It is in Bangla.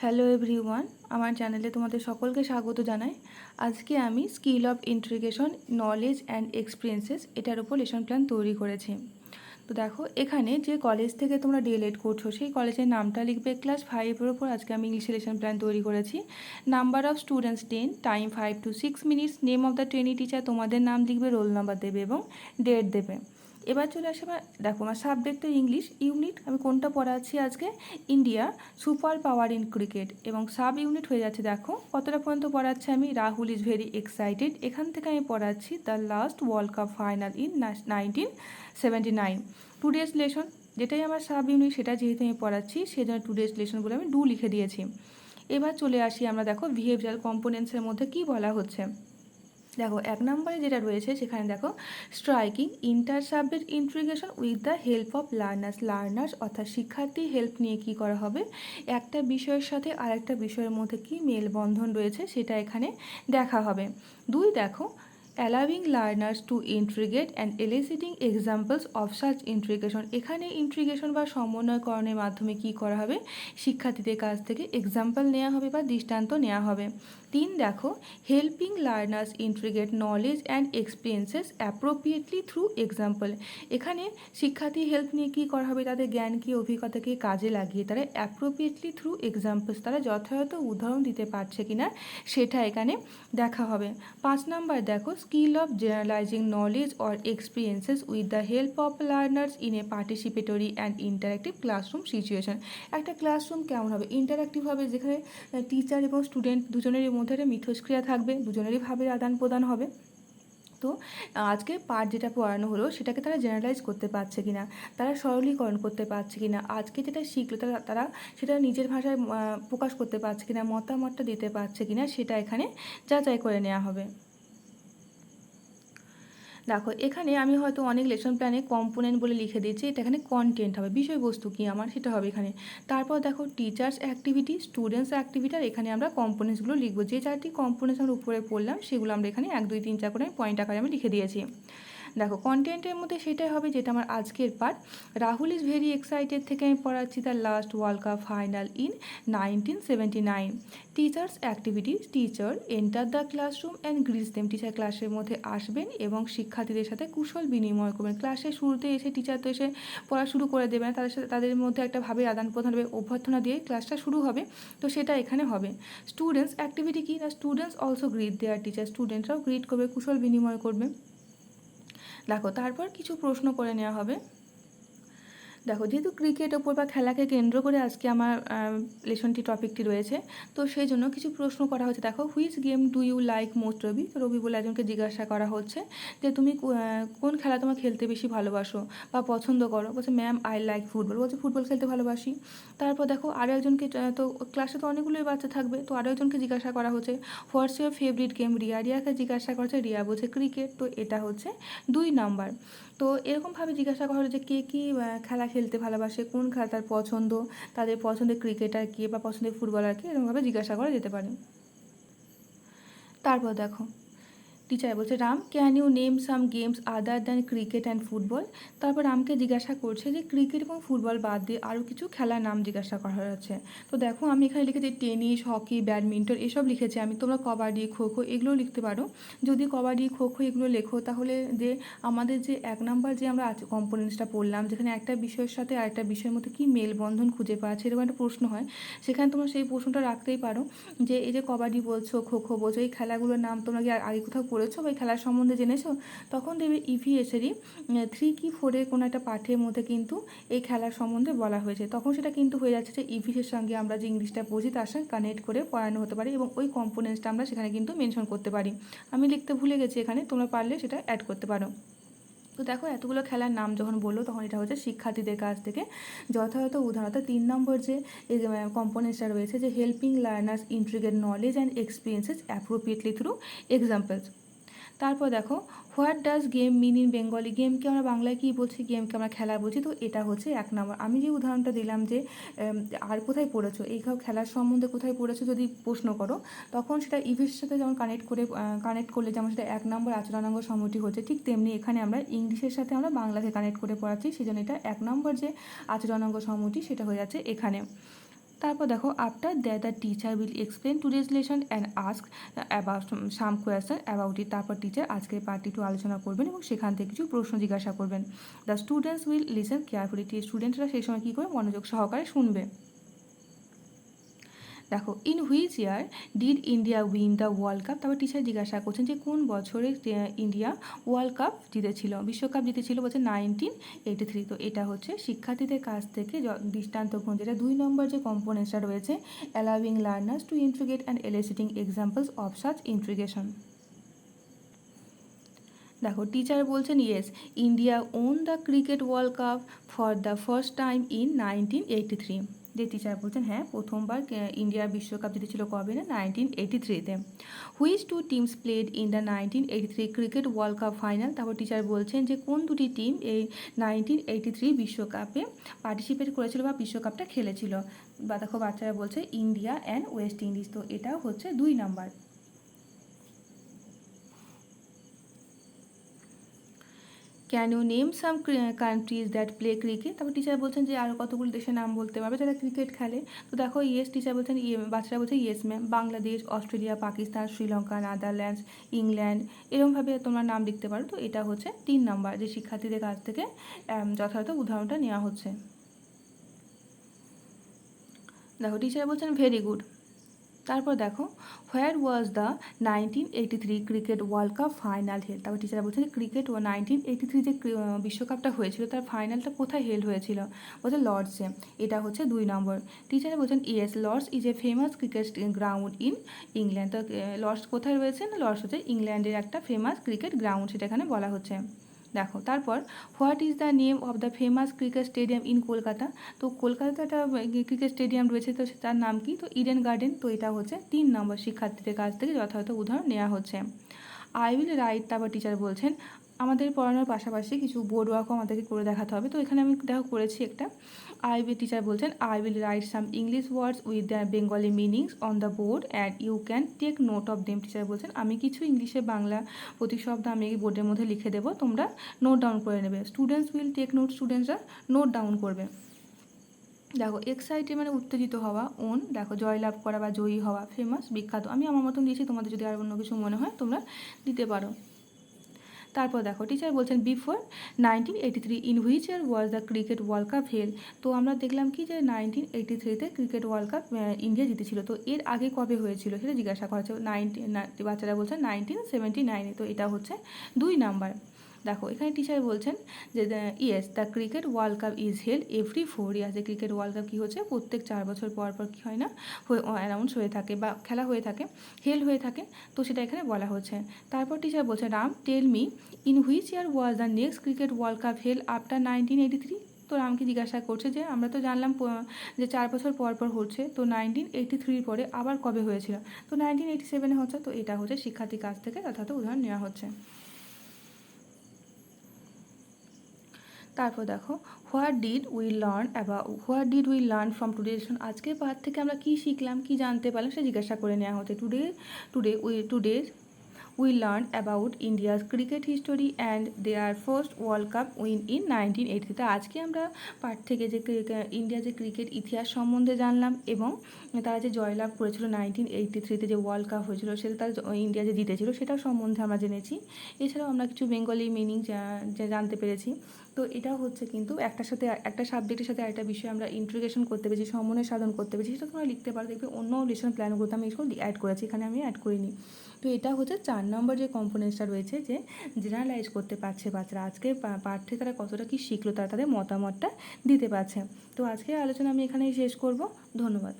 হ্যালো এভরিওয়ান, আমার চ্যানেলে তোমাদের সকলকে স্বাগত জানাই। আজকে আমি skill of integration, knowledge and experiences এটার উপর লেসন প্ল্যান তৈরি করেছি। তো দেখো, এখানে যে কলেজ থেকে তোমরা ডিএলএড করছ, সেই কলেজের নামটা লিখবে ক্লাস ফাইভের ওপর আজকে আমি ইংলিশে লেসন প্ল্যান তৈরি করেছি। Number of students ten time five to six minutes name of the trainee teacher তোমাদের নাম লিখবে রোল নাম্বার দেবে এবং ডেট দেবে। এবার চলে আসে আমার দেখো আমার সাবজেক্ট তো ইংলিশ ইউনিট আমি কোনটা পড়াচ্ছি আজকে? India super power in cricket এবং সাব ইউনিট হয়ে যাচ্ছে, দেখো। কতটা পর্যন্ত পড়াচ্ছি আমি? রাহুল ইজ ভেরি এক্সাইটেড এখান থেকে আমি পড়াচ্ছি the last world cup final in nineteen seventy nine today's lesson যেটাই আমার সাব ইউনিট সেটা যেহেতু আমি পড়াচ্ছি, সেজন্য টু ডেজ লেসন বলে আমি ডু লিখে দিয়েছি। এবার চলে আসি আমরা, দেখো বিহেভিয়ার কম্পোনেন্টসের মধ্যে কি বলা হচ্ছে? দেখো, এক নম্বরে যেটা রয়েছে, সেখানে দেখো striking inter subject integration with the help of learners learners অর্থাৎ শিক্ষার্থী হেল্প নিয়ে কি করা হবে? একটা বিষয়ের সাথে আরেকটা বিষয়ের মধ্যে কি মেলবন্ধন রয়েছে, সেটা এখানে দেখা হবে। দুই, দেখো allowing learners to integrate and eliciting examples of search integration এখানে ইন্ট্রিগেশন বা সমন্বয়করণের মাধ্যমে কি করা হবে? শিক্ষার্থীদের কাছ থেকে এক্সাম্পল নেওয়া হবে বা দৃষ্টান্ত নেওয়া হবে। তিন দেখো helping learners integrate knowledge and experiences appropriately through example এখানে শিক্ষার্থী হেল্প নিয়ে কী করা হবে? তাদের জ্ঞানকে অভিজ্ঞতাকে কাজে লাগিয়ে তারা অ্যাপ্রোপ্রিয়েটলি থ্রু এক্সাম্পলস তারা যথাযথ উদাহরণ দিতে পারছে কিনা সেটা এখানে দেখা হবে। পাঁচ নাম্বার দেখো skill of generalising knowledge or experiences with the help of learners in a participatory and interactive classroom situation একটা ক্লাসরুম কেমন হবে? ইন্টারাক্টিভ হবে যেখানে টিচার এবং স্টুডেন্ট দুজনের মধ্যে একটা মিথস্ক্রিয়া থাকবে, দুজনেরই ভাবের আদান প্রদান হবে। তো, আজকে পার্ট যেটা পড়ানো হলো, সেটাকে তারা জেনারেলাইজ করতে পারছে কি না তারা সরলীকরণ করতে পারছে কি না আজকে যেটা শিখলো তারা তারা সেটা নিজের ভাষায় প্রকাশ করতে পারছে কি না মতামতটা দিতে পারছে কি না সেটা এখানে যাচাই করে নেওয়া হবে। দেখো, এখানে আমি হয়তো অনেক লেসন প্ল্যানে কম্পোনেন্ট বলে লিখে দিয়েছি, এটা এখানে কন্টেন্ট হবে। বিষয়বস্তু কী আমার, সেটা হবে এখানে। তারপর দেখো টিচার্স অ্যাক্টিভিটি স্টুডেন্টস অ্যাক্টিভিটি আর এখানে আমরা কম্পোনেন্টসগুলো লিখব। যে চারটি কম্পোনেন্টস আমরা উপরে পড়লাম, সেগুলো আমরা এখানে এক, দুই, তিন, চার করে পয়েন্ট আকারে আমি লিখে দিয়েছি। দেখো কন্টেন্টের মধ্যে সেটাই হবে যেটা আমার আজকের part Rahul is very excited থেকে আমি পড়াচ্ছি তার last world cup final in nineteen seventy nine teachers activities teacher enter the classroom and greets them teacher ক্লাসের মধ্যে আসবেন এবং শিক্ষার্থীদের সাথে কুশল বিনিময় করবেন। ক্লাসের শুরুতে এসে টিচার তো এসে পড়া শুরু করে দেবে না, তাদের সাথে, তাদের মধ্যে একটা ভাবে আদান প্রদান হবে, অভ্যর্থনা দিয়ে ক্লাসটা শুরু হবে। তো সেটা এখানে হবে। স্টুডেন্টস অ্যাক্টিভিটি কি? না students also greet their teacher স্টুডেন্টরাও greet করবে, কুশল বিনিময় করবে। দেখো তারপর কিছু প্রশ্ন করে নেওয়া হবে। দেখো, যেহেতু ক্রিকেট ওপর বা খেলাকে কেন্দ্র করে আজকে আমার লেসনটি টপিকটি রয়েছে, তো সেই জন্য কিছু প্রশ্ন করা হচ্ছে। দেখো which game do you like most Rabi? Rabi বলে একজনকে জিজ্ঞাসা করা হচ্ছে যে, তুমি কোন খেলা তোমার খেলতে বেশি ভালোবাসো বা পছন্দ করো? বলছে ম্যাম আই লাইক ফুটবল বলছে ফুটবল খেলতে ভালোবাসি। তারপর দেখো আরও একজনকে তো ক্লাসে তো অনেকগুলোই বাচ্চা থাকবে, তো আরও একজনকে জিজ্ঞাসা করা হচ্ছে what's your favourite game Riya, রিয়াকে জিজ্ঞাসা করছে রিয়া বলছে ক্রিকেট তো এটা হচ্ছে দুই নাম্বার তো এরকমভাবে জিজ্ঞাসা করা হলো যে, কে কী খেলা খেলতে ভালোবাসে, কোন খেলা তার পছন্দ, তাদের পছন্দের ক্রিকেটার কে বা পছন্দের ফুটবলার কে এরকমভাবে জিজ্ঞাসা করা যেতে পারে। তারপর দেখো টিচার বলছে, Ram can you name some games other than cricket and football তারপর রামকে জিজ্ঞাসা করছে যে ক্রিকেট এবং ফুটবল বাদ দিয়ে আরও কিছু খেলার নাম জিজ্ঞাসা করা হয়েছে। তো দেখো, আমি এখানে লিখেছি টেনিস হকি ব্যাডমিন্টন এসব লিখেছি। আমি তোমরা কবাডি খো খো এগুলো লিখতে পারো। যদি কবাডি খো খো এগুলো লেখো, তাহলে যে আমাদের যে এক নাম্বার যে আমরা কম্পোনেন্টসটা পড়লাম, যেখানে একটা বিষয়ের সাথে আরেকটা বিষয়ের মধ্যে কী মেলবন্ধন খুঁজে পাওয়া এরকম একটা প্রশ্ন হয়। সেখানে তোমরা সেই প্রশ্নটা রাখতেই পারো যে, এই যে কবাডি বলছো খো খো বলছো, এই খেলাগুলোর নাম তোমরা কি আগে কোথাও পড়েছো বা খেলার সম্বন্ধে জেনেছো? তখন দেখবে ইভিএসেরই থ্রি কি ফোরের কোনো একটা পাঠের মধ্যে কিন্তু এই খেলার সম্বন্ধে বলা হয়েছে। তখন সেটা কিন্তু হয়ে যাচ্ছে যে ইভিএসের সঙ্গে আমরা যে ইংলিশটা বুঝি তার সঙ্গে কানেক্ট করে পড়ানো হতে পারে এবং ওই কম্পোনেন্টসটা আমরা সেখানে কিন্তু মেনশন করতে পারি। আমি লিখতে ভুলে গেছি এখানে, তোমরা পারলে সেটা অ্যাড করতে পারো। তো দেখো এতগুলো খেলার নাম যখন বলল, তখন এটা হচ্ছে শিক্ষার্থীদের কাছ থেকে। যথাযথ উদাহরণ তিন নম্বর যে কম্পোনেন্টসটা রয়েছে যে helping learners integrate knowledge and experiences appropriately through examples তারপর দেখো what does game mean in Bengali গেমকে আমরা বাংলায় কী বলছি? গেমকে আমরা খেলা বলছি। তো এটা হচ্ছে এক নম্বর। আমি যে উদাহরণটা দিলাম যে আর কোথায় পড়েছো? এই খেলার সম্বন্ধে কোথায় পড়েছো যদি প্রশ্ন করো, তখন সেটা ইভির সাথে যেমন কানেক্ট করে কানেক্ট করলে যেমন সেটা এক নম্বর আচরণাঙ্গ সময়টি হচ্ছে, ঠিক তেমনি এখানে আমরা ইংলিশের সাথে আমরা বাংলাকে কানেক্ট করে পড়াচ্ছি। সেই জন্য এটা এক নম্বর যে আচরণাঙ্গ সময়টি সেটা হয়ে যাচ্ছে এখানে। তারপর দেখো after that the teacher will explain today's lesson and ask about some question about it তারপর টিচার আজকের পার্টি একটু আলোচনা করবেন এবং সেখান থেকে কিছু প্রশ্ন জিজ্ঞাসা করবেন। The students will listen carefully টি স্টুডেন্টরা সেই সময় কী করে? মনোযোগ সহকারে শুনবে। দেখো in which year did India win the world cup তারপর টিচার জিজ্ঞাসা করছেন যে কোন বছরে ইন্ডিয়া ওয়ার্ল্ড কাপ জিতেছিল? বিশ্বকাপ জিতেছিল বলছে নাইনটিন এইটি থ্রি তো এটা হচ্ছে শিক্ষার্থীদের কাছ থেকে দৃষ্টান্ত গ্রহণ যেটা দুই নম্বর যে কম্পোনেন্টসটা রয়েছে allowing learners to integrate and eliciting examples of such integration দেখো টিচার বলছেন yes India won the cricket world cup for the first time in nineteen eighty three যে টিচার বলছেন হ্যাঁ প্রথমবার ইন্ডিয়া বিশ্বকাপ জিতেছিল কবে না নাইনটিন এইটি থ্রিতে which two teams played in the nineteen eighty three cricket world cup final তারপর টিচার বলছেন যে, কোন দুটি টিম এই নাইনটিন এইটি থ্রি বিশ্বকাপে পার্টিসিপেট করেছিল বা বিশ্বকাপটা খেলেছিল? বা দেখো, বাচ্চারা বলছে ইন্ডিয়া অ্যান্ড ওয়েস্ট ইন্ডিজ তো এটাও হচ্ছে দুই number can you name some countries that play cricket তারপর টিচার বলছেন যে আরও কতগুলো দেশের নাম বলতে পারবে যারা ক্রিকেট খেলে। তো দেখো ইয়েস টিচার বলছেন ইয়ে বাচ্চারা বলছে yes ma'am Bangladesh, Australia, Pakistan, Sri Lanka, Netherlands, England এরকমভাবে তোমরা নাম লিখতে পারো। তো এটা হচ্ছে তিন নাম্বার যে শিক্ষার্থীদের কাছ থেকে যথাযথ উদাহরণটা নেওয়া হচ্ছে। দেখো টিচার বলছেন ভেরি গুড তারপর দেখো where was the nineteen eighty three cricket world cup final held তারপর টিচার বলছেন ক্রিকেট ও নাইনটিন এইটি থ্রি যে বিশ্বকাপটা হয়েছিল, তার ফাইনালটা কোথায় হেল হয়েছিল? বলছে লর্ডসে এটা হচ্ছে দুই নম্বর। টিচার বলছেন yes Lord's is a famous cricket ground in England তো লর্ডস কোথায় রয়েছে না লর্ডস হচ্ছে ইংল্যান্ডের একটা ফেমাস ক্রিকেট গ্রাউন্ড সেটা এখানে বলা হচ্ছে। দেখো, তারপর what is the name of the famous cricket stadium in Kolkata? তো কলকাতাতে একটা ক্রিকেট স্টেডিয়াম রয়েছে, তো তার নাম কি? তো ইডেন গার্ডেন তো এটা হচ্ছে তিন নম্বর শিক্ষার্থীদের কাছ থেকে যথাযথ উদাহরণ নেওয়া হচ্ছে। আই উইল রাইট তারপর টিচার বলছেন আমাদের পড়ানোর পাশাপাশি কিছু বোর্ড ওয়ার্কও আমাদেরকে করে দেখাতে হবে। তো এখানে আমি দেখো করেছি একটা। আই উইল টিচার বলছেন I will write some English words with the Bengali meanings on the board and you can take note of them teacher বলছেন। আমি কিছু ইংলিশে বাংলা প্রতি শব্দ আমি এই বোর্ডের মধ্যে লিখে দেবো, তোমরা নোট ডাউন করে নেবে। স্টুডেন্টস উইল টেক নোট স্টুডেন্টসরা নোট ডাউন করবে। দেখো এক্সাইটেড মানে উত্তেজিত হওয়া ওন দেখো, জয়লাভ করা বা জয়ী হওয়া ফেমাস বিখ্যাত। আমি আমার মতন দিয়েছি, তোমাদের যদি আর অন্য কিছু মনে হয়, তোমরা দিতে পারো। তারপর দেখো টিচার বলছেন before nineteen eighty three in which was the cricket world cup held তো আমরা দেখলাম কি যে নাইনটিন এইটি থ্রিতে ক্রিকেট ওয়ার্ল্ড কাপ ইন্ডিয়া জিতেছিল। তো এর আগে কবে হয়েছিল সেটা জিজ্ঞাসা করা হচ্ছে। নাইনটিন বাচ্চারা বলছেন নাইনটিন সেভেন্টি নাইনে তো এটা হচ্ছে দুই নাম্বার দেখো, এখানে টিচার বলছেন যে yes the cricket world cup is held every four years cricket world cup কী হচ্ছে? প্রত্যেক চার বছর পর পর কী হয় না? অ্যানাউন্স হয়ে থাকে বা খেলা হয়ে থাকে হেল হয়ে থাকে। তো সেটা এখানে বলা হচ্ছে। তারপর টিচার বলছে, Ram tell me in which year was the next cricket world cup held after nineteen eighty three তো রামকে জিজ্ঞাসা করছে যে, আমরা তো জানলাম যে চার বছর পর পর হচ্ছে। তো নাইনটিন এইটি থ্রির পরে আবার কবে হয়েছিল? তো নাইনটিন এইটি সেভেনে হচ্ছে। তো এটা হচ্ছে শিক্ষার্থীর কাছ থেকে যথাযথ উদাহরণ নেওয়া হচ্ছে। তারপর দেখো, what did we learn about, what did we learn from today আজকের পাঠ থেকে আমরা কী শিখলাম, কী জানতে পারলাম সে জিজ্ঞাসা করে নেওয়া হচ্ছে। Today today we today we learn about India's cricket history and their first world cup win in nineteen এইটিতে আজকে আমরা পাঠ থেকে যে ইন্ডিয়া যে ক্রিকেট ইতিহাস সম্বন্ধে জানলাম এবং তারা যে জয়লাভ করেছিল নাইনটিন এইটি থ্রিতে, যে ওয়ার্ল্ড কাপ হয়েছিল সেটা তারা ইন্ডিয়া যে জিতেছিল, সেটাও সম্বন্ধে আমরা জেনেছি। এছাড়াও আমরা কিছু বেঙ্গলি মিনিং জানতে পেরেছি। তো এটা হচ্ছে কিন্তু একটার সাথে একটা সাবজেক্টের সাথে আরেকটা বিষয় আমরা ইন্ট্রিগেশন করতে পেরেছি, সমন্বয় সাধন করতে পেরেছি, সেটা তোমরা লিখতে পারো। দেখবে অন্য লেসন প্ল্যানগুলোতে আমি এসব অ্যাড করেছি, এখানে আমি অ্যাড করিনি। তো এটা হচ্ছে চার নম্বর যে কম্পোনেন্টসটা রয়েছে যে জেনারেলাইজ করতে পারছে বাচ্চারা আজকে পা- পাঠ থেকে তারা কতটা কী শিখলো, তারা তাদের মতামতটা দিতে পারছে। তো আজকে আলোচনা আমি এখানেই শেষ করব। ধন্যবাদ।